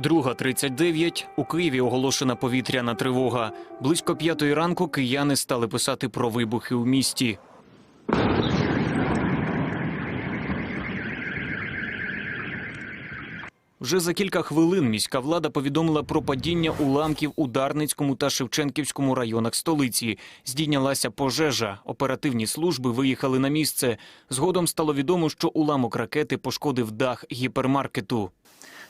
2.39. У Києві оголошена повітряна тривога. Близько п'ятої ранку кияни стали писати про вибухи у місті. Вже за кілька хвилин міська влада повідомила про падіння уламків у Дарницькому та Шевченківському районах столиці. Здійнялася пожежа. Оперативні служби виїхали на місце. Згодом стало відомо, що уламок ракети пошкодив дах гіпермаркету.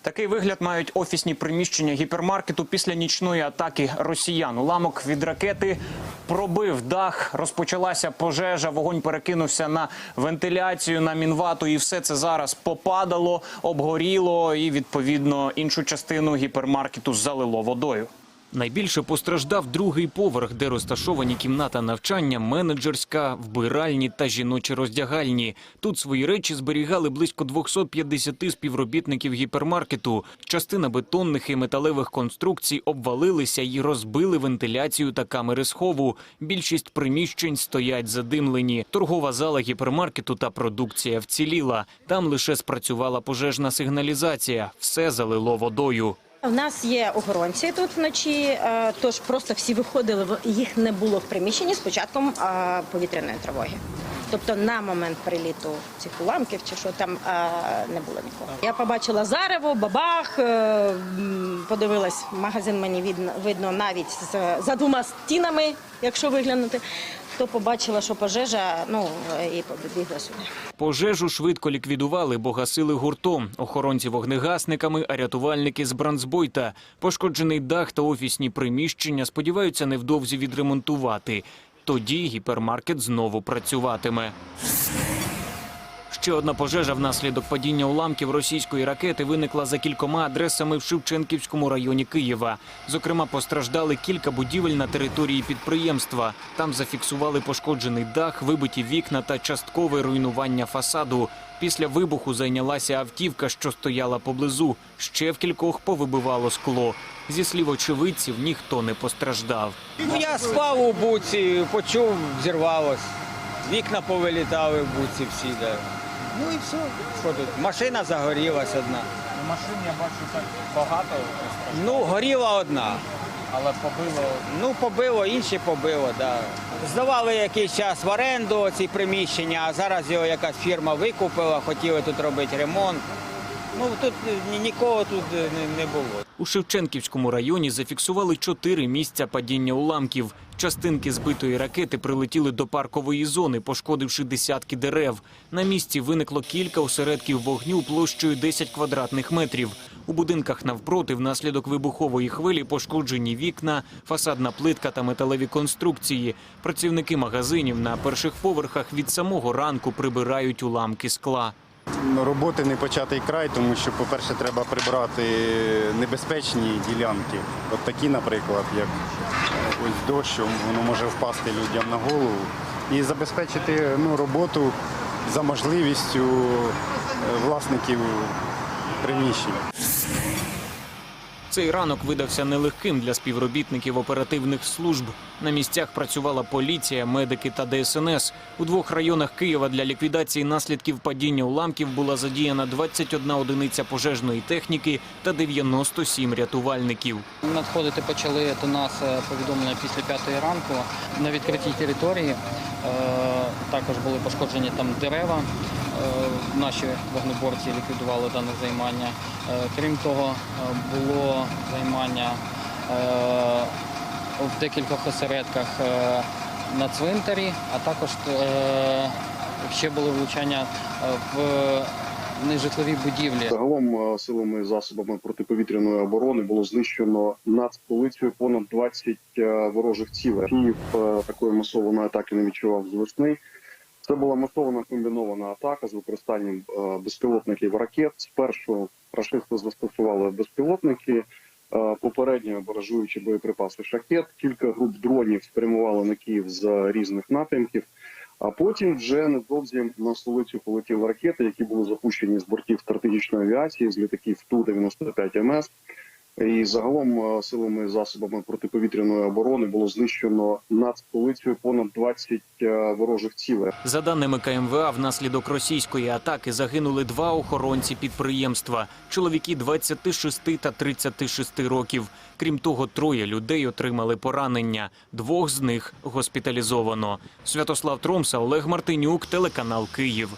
Такий вигляд мають офісні приміщення гіпермаркету після нічної атаки росіян. Уламок від ракети пробив дах, розпочалася пожежа, вогонь перекинувся на вентиляцію, на мінвату, і все це зараз попадало, обгоріло, і відповідно іншу частину гіпермаркету залило водою. Найбільше постраждав другий поверх, де розташовані кімната навчання, менеджерська, вбиральні та жіночі роздягальні. Тут свої речі зберігали близько 250 співробітників гіпермаркету. Частина бетонних і металевих конструкцій обвалилися і розбили вентиляцію та камери схову. Більшість приміщень стоять задимлені. Торгова зала гіпермаркету та продукція вціліла. Там лише спрацювала пожежна сигналізація. Все залило водою. У нас є охоронці тут вночі, е, тож просто всі виходили, їх не було в приміщенні з початком е, повітряної тривоги. Тобто на момент приліту цих уламків чи що там е, не було нікого. Я побачила зарево, бабах, подивилась, магазин мені видно, навіть за двома стінами, якщо виглянути, то побачила, що пожежа, ну і побігла сюди. Пожежу швидко ліквідували, бо гасили гуртом. Охоронці вогнегасниками, а рятувальники з бранцбойта. Пошкоджений дах та офісні приміщення сподіваються невдовзі відремонтувати. Тоді гіпермаркет знову працюватиме. Ще одна пожежа внаслідок падіння уламків російської ракети виникла за кількома адресами в Шевченківському районі Києва. Зокрема, постраждали кілька будівель на території підприємства. Там зафіксували пошкоджений дах, вибиті вікна та часткове руйнування фасаду. Після вибуху зайнялася автівка, що стояла поблизу. Ще в кількох повибивало скло. Зі слів очевидців, ніхто не постраждав. Ну, я спав у буці, почув, зірвалось. Вікна повилітали в буці всі. Да. Ну і все. Що тут? Машина загорілась одна. Машин я бачу так багато, Ну, горіла одна. але побило Ну, побило, інші побило, да. Здавали якийсь час в оренду ці приміщення, а зараз його якась фірма викупила, хотіли тут робити ремонт. Ну, тут нікого тут не, не було. У Шевченківському районі зафіксували чотири місця падіння уламків. Частинки збитої ракети прилетіли до паркової зони, пошкодивши десятки дерев. На місці виникло кілька осередків вогню площею 10 квадратних метрів. У будинках навпроти внаслідок вибухової хвилі пошкоджені вікна, фасадна плитка та металеві конструкції. Працівники магазинів на перших поверхах від самого ранку прибирають уламки скла. Роботи не початий край, тому що, по-перше, треба прибрати небезпечні ділянки. От такі, наприклад, як ось дощ, воно може впасти людям на голову. І забезпечити ну, роботу за можливістю е, власників приміщень. Цей ранок видався нелегким для співробітників оперативних служб. На місцях працювала поліція, медики та ДСНС. У двох районах Києва для ліквідації наслідків падіння уламків була задіяна 21 одиниця пожежної техніки та 97 рятувальників. Надходити почали до нас е, повідомлення після п'ятої ранку. На відкритій території е, також були пошкоджені там дерева. Е, Наші вогнеборці ліквідували дане займання. Е, Крім того, е, було займання в декількох осередках на цвинтарі, а також ще були влучання в нежитлові будівлі. Загалом силами і засобами протиповітряної оборони було знищено над столицею понад 20 е, ворожих цілей. Київ такої масованої атаки не відчував з весни. Це була масована комбінована атака з використанням е, безпілотників ракет. Спершу рашисти застосували безпілотники, е, попередньо баражуючи боєприпаси шахет. Кілька груп дронів спрямували на Київ з різних напрямків. А потім вже невдовзі на столицю полетіли ракети, які були запущені з бортів стратегічної авіації, з літаків Ту-95 МС. І загалом е, силами засобами протиповітряної оборони було знищено над столицею понад 20 е, ворожих цілей. За даними КМВА, внаслідок російської атаки загинули два охоронці підприємства – чоловіки 26 та 36 років. Крім того, троє людей отримали поранення. Двох з них госпіталізовано. Святослав Тромса, Олег Мартинюк, телеканал «Київ».